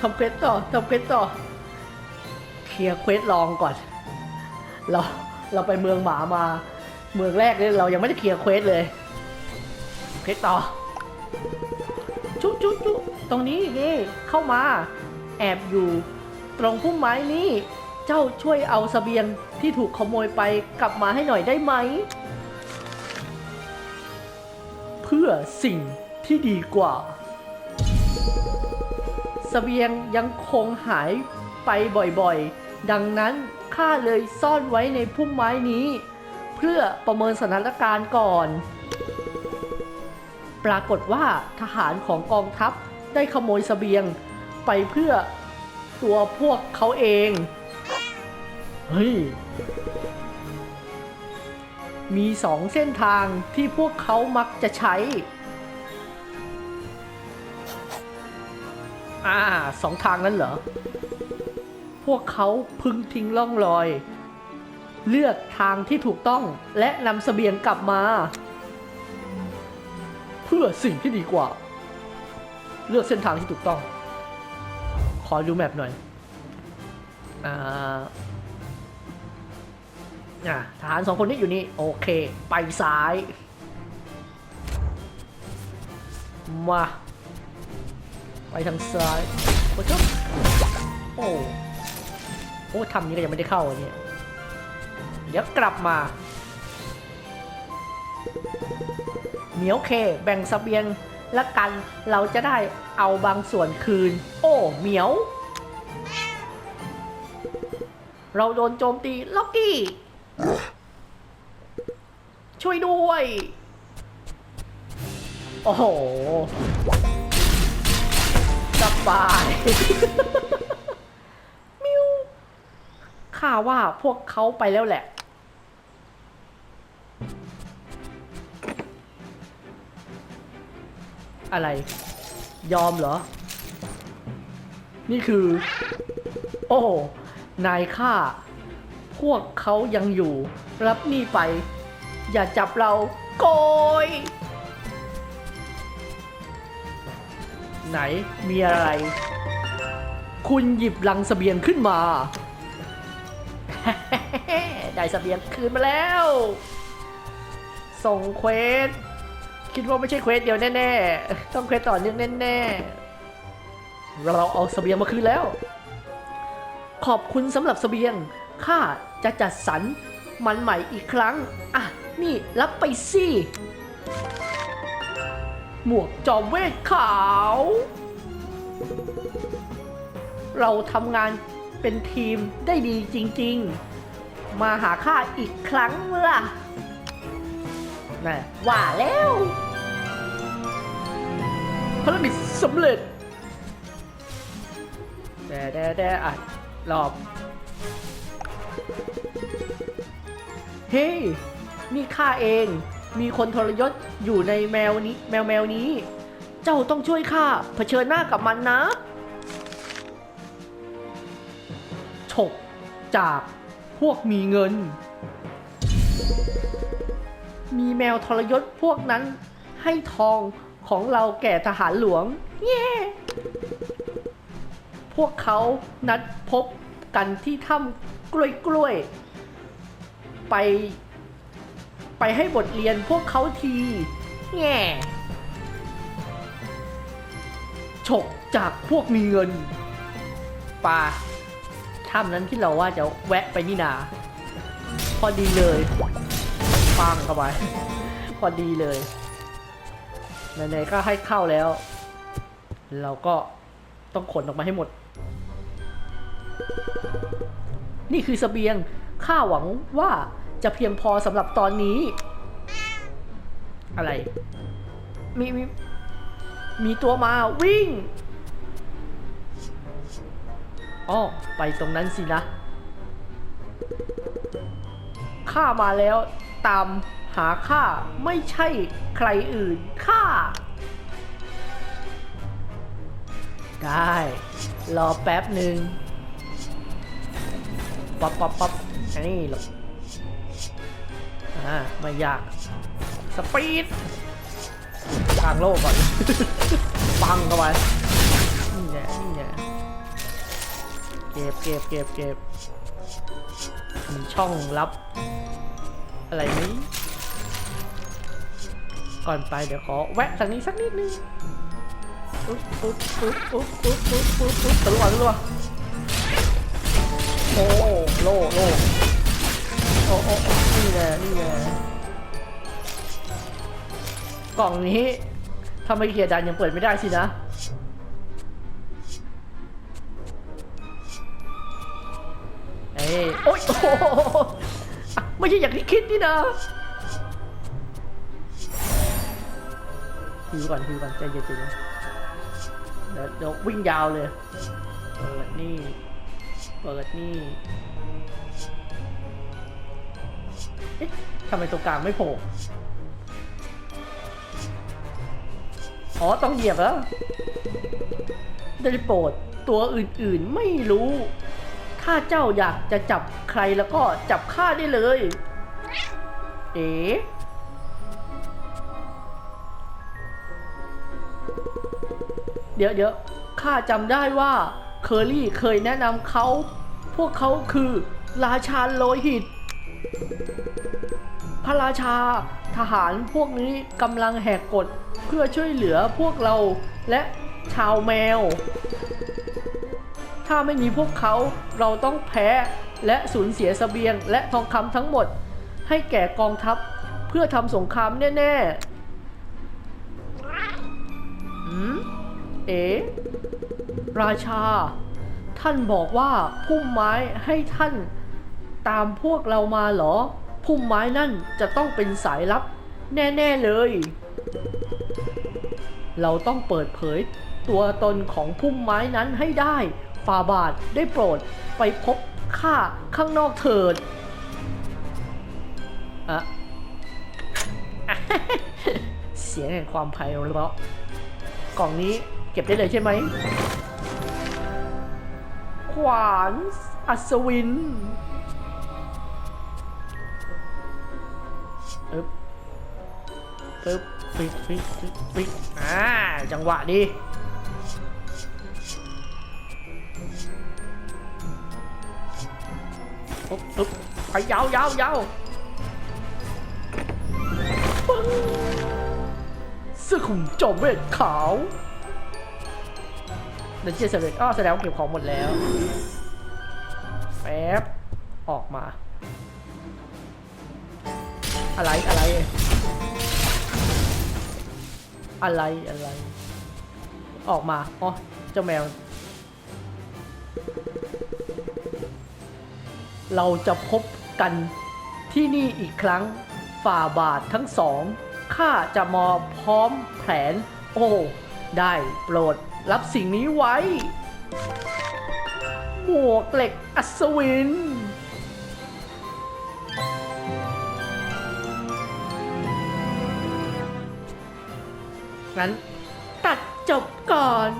ทำเควสต่อทำเควสต่อ เคลียร์เควสลองก่อน เราเราไปเมืองหมามา เมืองแรกเนี่ยเรายังไม่ได้เคลียร์เควสเลย เควสต่อ จุ๊จุ๊จุ๊ตรงนี้นี่เข้ามา แอบอยู่ตรงพุ่มไม้นี่เจ้าช่วยเอาเสบียงที่ถูกขโมยไปกลับมาให้หน่อยได้ไหม เพื่อสิ่งที่ดีกว่า เสบียงยังคงหายไปบ่อยๆ ดังนั้นข้าเลยซ่อนไว้ในพุ่มไม้นี้ เพื่อประเมินสถานการณ์ก่อน ปรากฏว่าทหารของกองทัพได้ขโมยเสบียงไปเพื่อตัวพวกเขาเอง เฮ้ย มีสองเส้นทางที่พวกเขามักจะใช้ อ่าสองทางนั้นเหรอ พวกเขาพึงทิ้งล่องรอย เลือกทางที่ถูกต้องและนำเสบียงกลับมา เพื่อสิ่งที่ดีกว่า เลือกเส้นทางที่ถูกต้อง ขอดูแมปหน่อย อ่าอะทหารสองคนนี้อยู่นี่ โอเค ไปซ้าย มา ไปทางซ้ายโอ้จ๊บโอ้โอ้ทำนี้ก็ยังไม่ได้เข้าอันเนี่ยเดี๋ยวกลับมาเหมียวเค แบ่งสเสบียงละกันเราจะได้เอาบางส่วนคืน โอ้เหมียว เราโดนโจมตีล็อกกี้ ช่วยด้วย โอ้โห บาย มิวข้าว่าพวกเขาไปแล้วแหละ อะไร ยอมเหรอ นี่คือ โอ้ นายข้า พวกเขายังอยู่ รับนี่ไป อย่าจับเราโกย ไหนมีอะไร คุณหยิบลังเสบียงขึ้นมา ได้เสบียงคืนมาแล้ว ส่งเควส คิดว่าไม่ใช่เควสเดียวแน่ๆ ต้องเควสต่อเนื่องแน่ๆ เราเอาเสบียงมาคืนแล้ว ขอบคุณสำหรับเสบียง ข้าจะจัดสรรมันใหม่อีกครั้ง อะ นี่รับไปสิ หมวกจอมเวทขาว เราทำงานเป็นทีมได้ดีจริง ๆ มาหาข้าอีกครั้งล่ะน่ะว่าแล้วภารกิจสำเร็จแด่แด่แด่อะรอบ เฮ้ยนี่ข้าเอง มีคนทรยศอยู่ในแมวนี้ แมวแมวนี้ เจ้าต้องช่วยข้าเผชิญหน้ากับมันนะ ฉกจากพวกมีเงิน มีแมวทรยศพวกนั้นให้ทองของเราแก่ทหารหลวง เย้พวกเขานัดพบกันที่ถ้ำกล้วยกล้วยๆไป ไปให้บทเรียนพวกเขาทีแง่ฉกจากพวกมีเงินปาถ้ำนั้นที่เราว่าจะแวะไปนี่นา พอดีเลยปังเข้าไปพอดีเลยไหนๆก็ให้เข้าแล้ว เราก็ต้องขนออกมาให้หมด นี่คือเสบียงข้าหวังว่า จะเพียงพอสำหรับตอนนี้ อะไร มีมีมีตัวมาวิ่งอ๋อไปตรงนั้นสินะ ข้ามาแล้วตามหาข้าไม่ใช่ใครอื่นข้าได้ รอแป๊บหนึ่งป๊อปป๊อปป๊อปนี่หรอก มาไยาก สปีดกลางโลกก่อน ปังเข้าไปนี่แหละนี่แหละเก็บเก็บเก็บเก็บมีช่องลับ อะไรนี้ ก่อนไปเดี๋ยวขอแวะทางนี้สักนิดนึงอุ๊บอุ๊บอุ๊บอุ๊บอุ๊บอุ๊บอุ๊บตะลุวะตะลุวะโอ้โล่ โอ้โอ้โอ้นี่ไงนี่ไงกล่องนี้ถ้าไมเคลียร์ดันยังเปิดไม่ได้สินะ เอ้ยโอ๊ยโอ้ไม่ใช่อย่างที่คิดนี่นะฮิวก่อนฮิวก่อนใจเย็นๆนะเดี๋ยวเดี๋ยววิ่งยาวเลย เปิดนี่ เปิดนี่ เอ๊ะทำไมตรงกลางไม่โผล่ อ๋อ ต้องเหยียบแล้วได้โปรดตัวอื่นๆไม่รู้ ถ้าเจ้าอยากจะจับใครแล้วก็จับข้าได้เลย เอ๋เดี๋ยวเดี๋ยวข้าจำได้ว่าเคอรี่เคยแนะนำเขา พวกเขาคือราชาโลหิต พระราชา ทหารพวกนี้กำลังแหกกฎเพื่อช่วยเหลือพวกเราและชาวแมว ถ้าไม่มีพวกเขาเราต้องแพ้และสูญเสียสเสบียงและทองคำทั้งหมด ให้แก่กองทัพเพื่อทำสงครามแน่ๆอืมเอ๋ราชา ท่านบอกว่าพุ่มไม้ให้ท่านตามพวกเรามาเหรอ พุ่มไม้นั่นจะต้องเป็นสายลับ แน่ๆเลย เราต้องเปิดเผย ตัวตนของพุ่มไม้นั้นให้ได้ฟาบาทได้โปรดไปพบข้าข้างนอกเถิดอะเสียงแห่งความไพเราะกล่องนี้เก็บได้เลยใช่ไหม ขวานอัศวิน ปึ๊บฟิกฟิกฟิกฟิกอ่าจังหวะดีปุ๊บปุ๊บไปยาวยาวยาวปึ้งเสื้อคลุมจอมเวทขาวดันเจียนสำเร็จอ้อแสดงว่าเก็บของหมดแล้วแป๊บออกมา อะไรอะไร อะไรอะไร ออกมาอ๋อเจ้าแมว เราจะพบกันที่นี่อีกครั้งฝ่าบาททั้งสองข้าจะมาพร้อมแผน โอ้ ได้โปรดรับสิ่งนี้ไว้ หมวกเหล็กอัศวิน นั้น ตัดจบก่อน